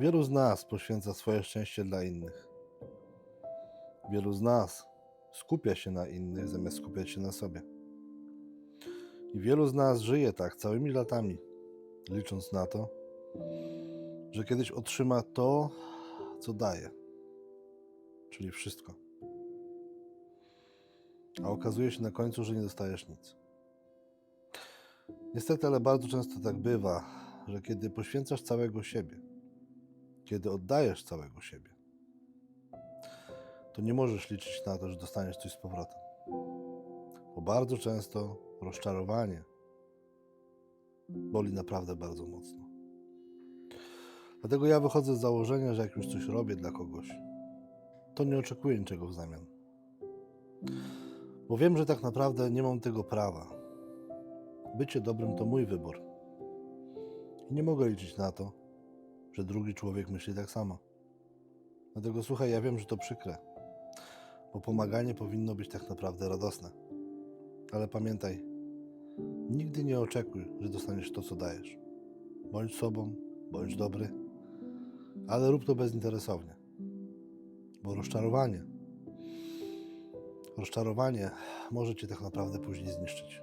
Wielu z nas poświęca swoje szczęście dla innych. Wielu z nas skupia się na innych, zamiast skupiać się na sobie. I wielu z nas żyje tak całymi latami, licząc na to, że kiedyś otrzyma to, co daje, czyli wszystko. A okazuje się na końcu, że nie dostajesz nic. Niestety, ale bardzo często tak bywa, że kiedy poświęcasz całego siebie, kiedy oddajesz całego siebie, to nie możesz liczyć na to, że dostaniesz coś z powrotem. Bo bardzo często rozczarowanie boli naprawdę bardzo mocno. Dlatego ja wychodzę z założenia, że jak już coś robię dla kogoś, to nie oczekuję niczego w zamian. Bo wiem, że tak naprawdę nie mam tego prawa. Bycie dobrym to mój wybór. I nie mogę liczyć na to, że drugi człowiek myśli tak samo. Dlatego słuchaj, ja wiem, że to przykre, bo pomaganie powinno być tak naprawdę radosne. Ale pamiętaj, nigdy nie oczekuj, że dostaniesz to, co dajesz. Bądź sobą, bądź dobry, ale rób to bezinteresownie. Bo rozczarowanie, rozczarowanie może cię tak naprawdę później zniszczyć.